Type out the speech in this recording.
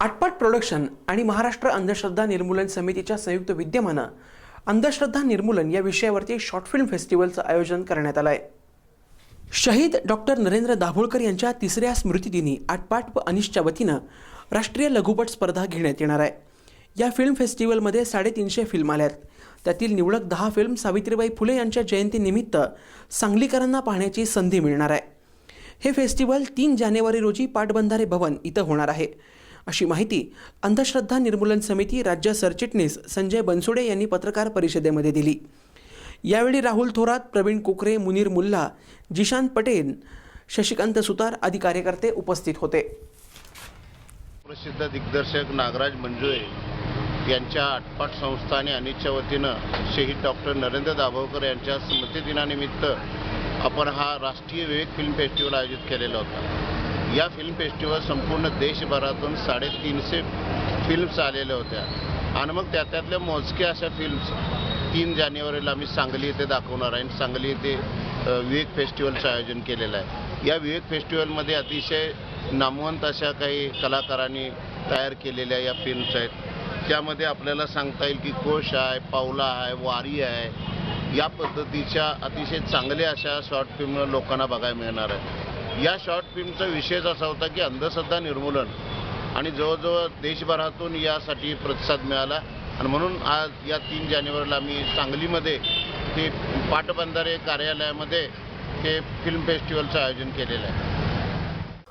आटपाट production आणि महाराष्ट्र अंधश्रद्धा निर्मूलन समितीच्या संयुक्त विद्यमानं अंधश्रद्धा निर्मूलन या विषयावरती शॉर्ट फिल्म फेस्टिवलचं आयोजन करण्यात आलं आहे शहीद डॉक्टर नरेंद्र दाभोळकर यांच्या तिसऱ्या स्मृतिदिनी आटपाट व अनिशच्या वतीनं राष्ट्रीय लघुपट स्पर्धा घेण्यात येणार आहे. या फिल्म फेस्टिवलमध्ये साडेतीनशे फिल्म आल्यात आहेत. त्यातील निवडक दहा फिल्म सावित्रीबाई फुले यांच्या जयंतीनिमित्त सांगलीकरांना पाहण्याची संधी मिळणार आहे. हे फेस्टिवल तीन जानेवारी रोजी पाटबंधारे भवन इथं होणार आहे. अशी माहिती अंधश्रद्धा निर्मूलन समिती राज्य सरचिटणीस संजय बनसोडे यांनी पत्रकार परिषदेमध्ये दिली. यावेळी राहुल थोरात प्रवीण कुकरे मुनीर मुल्ला जिशान पटेल शशिकांत सुतार आदी कार्यकर्ते उपस्थित होते. प्रसिद्ध दिग्दर्शक नागराज मंजुळे यांच्या आटपाट संस्था आणि अनिच्छा वतीनं शहीद डॉक्टर नरेंद्र दाभोळकर यांच्या स्मृतिदिनानिमित्त आपण हा राष्ट्रीय विवेक फिल्म फेस्टिवल आयोजित केलेला होता. या फिल्म फेस्टिवल संपूर्ण देशभरातून साडेतीनशे फिल्म्स आलेल्या होत्या. आणि मग त्या त्यातल्या मोजक्या अशा फिल्म्स तीन जानेवारीला आम्ही सांगली येथे दाखवणार आहे. आणि सांगली येथे विवेक फेस्टिवलचं आयोजन केलेलं आहे. या विवेक फेस्टिवलमध्ये अतिशय नामवंत अशा काही कलाकारांनी तयार केलेल्या या फिल्म्स आहेत. त्यामध्ये आपल्याला सांगता येईल की कोश आहे पावला आहे वारी आहे. या पद्धतीच्या अतिशय चांगल्या अशा शॉर्ट फिल्म लोकांना बघायला मिळणार आहे. या शॉर्ट फिल्मचा विषयच असा होता की अंधश्रद्धा निर्मूलन. आणि जवळजवळ देशभरातून यासाठी प्रतिसाद मिळाला. आणि म्हणून आज या तीन जानेवारीला आम्ही सांगलीमध्ये ते पाटबंधारे कार्यालयामध्ये हे फिल्म फेस्टिवलचं आयोजन केलेलं आहे.